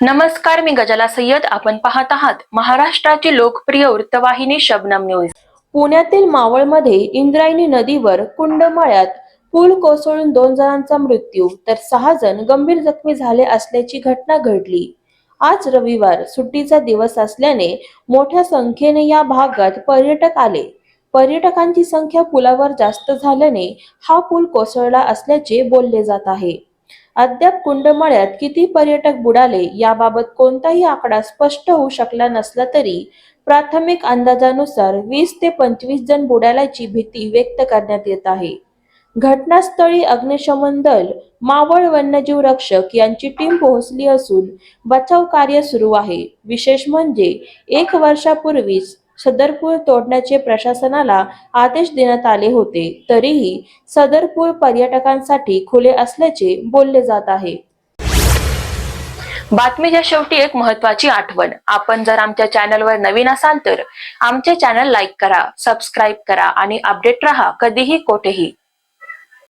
नमस्कार मी गजाला सय्यद. आपण पाहत आहात महाराष्ट्राची लोकप्रिय वृत्तवाहिनी शबनम न्यूज. पुण्यातील मावळमध्ये इंद्रायणी नदीवर कुंडमाळ्यात पूल कोसळून दोन जणांचा मृत्यू तर सहा जण गंभीर जखमी झाले असल्याची घटना घडली. आज रविवार सुट्टीचा दिवस असल्याने मोठ्या संख्येने या भागात पर्यटक आले. पर्यटकांची संख्या पुलावर जास्त झाल्याने हा पूल कोसळला असल्याचे बोलले जात आहे. अद्याप कुंडमळ्यात किती पर्यटक बुडाले याबाबत कोणताही आकडा स्पष्ट होऊ शकला नसला तरी प्राथमिक अंदाजानुसार वीस ते पंचवीस जण बुडाल्याची भीती व्यक्त करण्यात येत आहे. घटनास्थळी अग्निशमन दल मावळ वन्यजीव रक्षक यांची टीम पोहोचली असून बचाव कार्य सुरू आहे. विशेष म्हणजे एक वर्षापूर्वीच सदर पूल तोडण्याचे प्रशासनाला आदेश देण्यात आले होते. तरीही सदर पूल पर्यटकांसाठी खुले असल्याचे बोलले जात आहे. बातमीच्या शेवटी एक महत्वाची आठवण. आपण जर आमच्या चॅनलवर नवीन असाल तर आमचे चॅनल लाईक करा सबस्क्राईब करा आणि अपडेट रहा कधीही कोठेही.